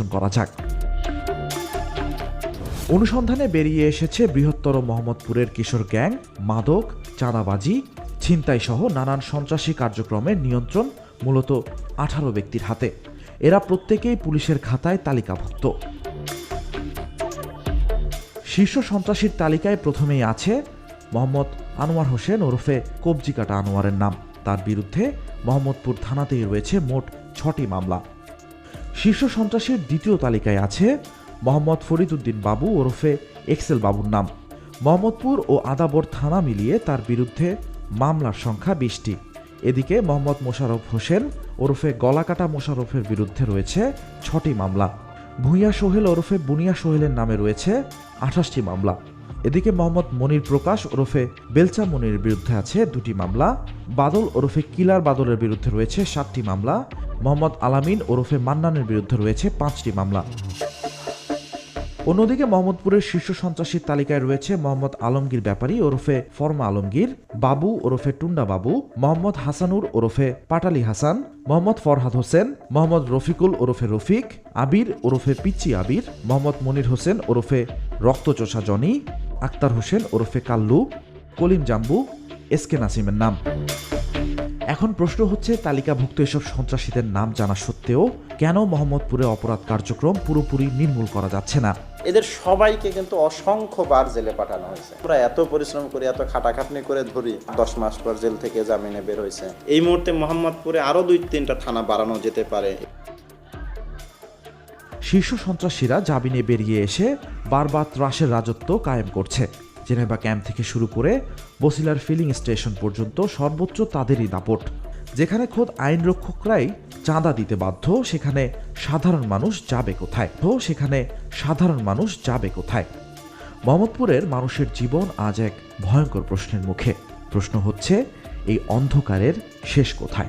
বিশ্লেষণ করা যাক। অনুসন্ধানে বেরিয়ে এসেছে বৃহত্তর মোহাম্মদপুরের কিশোর গ্যাং, মাদক, চাঁদাবাজি, ছিনতাই সহ নানান সন্ত্রাসী কার্যক্রমের নিয়ন্ত্রণ মূলত আঠারো ব্যক্তির হাতে। এরা প্রত্যেকেই পুলিশের খাতায় তালিকাভুক্ত। শীর্ষ সন্ত্রাসীর তালিকায় প্রথমেই আছে মোহাম্মদ আনোয়ার হোসেন ওরফে কবজি কাটা আনোয়ারের নাম। তার বিরুদ্ধে মোহাম্মদপুর থানাতেই রয়েছে মোট ছটি মামলা। শীর্ষ সন্ত্রাসীর দ্বিতীয় তালিকায় আছে মোহাম্মদ ফরিদুদ্দিন বাবু ওরফে এক্সেল বাবুর নাম। মোহাম্মদপুর ও আদাবর থানা মিলিয়ে তার বিরুদ্ধে মামলার সংখ্যা বিশটি। এদিকে মোহাম্মদ মোশাররফ হোসেন ওরফে গলাকাটা মোশাররফের বিরুদ্ধে রয়েছে ছটি মামলা। ভূঁইয়া সোহেল ওরফে বুনিয়া সোহেলের নামে রয়েছে আঠাশটি মামলা। এদিকে মোহাম্মদ মনির প্রকাশ ওরফে বেলচা মনির বিরুদ্ধে আছে দুটি মামলা। বাদল ওরফে কিলার বাদলের বিরুদ্ধে রয়েছে সাতটি মামলা। মোহাম্মদ আলামিন ওরফে মান্নানের বিরুদ্ধে রয়েছে পাঁচটি মামলা। অন্যদিকে মোহাম্মদপুরের শীর্ষ সন্ত্রাসীর তালিকায় রয়েছে মোহাম্মদ আলমগীর ব্যাপারী ওরফে ফরমা আলমগীর, বাবু ওরফে টুন্ডা বাবু, মোহাম্মদ হাসানুর ওরফে পাটালি হাসান, মোহাম্মদ ফরহাদ হোসেন, মোহাম্মদ রফিকুল ওরফে রফিক, আবির ওরফে পিচ্চি আবির, মোহাম্মদ মনির হোসেন ওরফে রক্তচোষা জনি, আক্তার হোসেন ওরফে কাল্লু, কলিম জাম্বু এসকে নাসিমের নাম। এখন প্রশ্ন হচ্ছে তালিকাভুক্ত এসব সন্ত্রাসীদের নাম জানা সত্ত্বেও কেন মোহাম্মদপুরে অপরাধ কার্যক্রম পুরোপুরি নির্মূল করা যাচ্ছে না? এদের সবাইকে কিন্তু অসংখ্যবার জেলে পাঠানো হয়েছে। আমরা এত পরিশ্রম করে এত খাটাখাটনি করে ধরি দশ মাস পর জেল থেকে জামিনে বের হয়েছে। এই মুহূর্তে মোহাম্মদপুরে আরও দুই তিনটা থানা বাড়ানো যেতে পারে। শীর্ষ সন্ত্রাসীরা জামিনে বেরিয়ে এসে বারবার ত্রাসের রাজত্ব কায়েম করছে। জেনেভা ক্যাম্প থেকে শুরু করে বসিলার ফিলিং স্টেশন পর্যন্ত সর্বোচ্চ তাদেরই দাপট। যেখানে খোদ আইন রক্ষকরাই চাঁদা দিতে বাধ্য, সেখানে সাধারণ মানুষ যাবে কোথায়? তো সেখানে সাধারণ মানুষ যাবে কোথায়? মোহাম্মদপুরের মানুষের জীবন আজ এক ভয়ঙ্কর প্রশ্নের মুখে। প্রশ্ন হচ্ছে, এই অন্ধকারের শেষ কোথায়?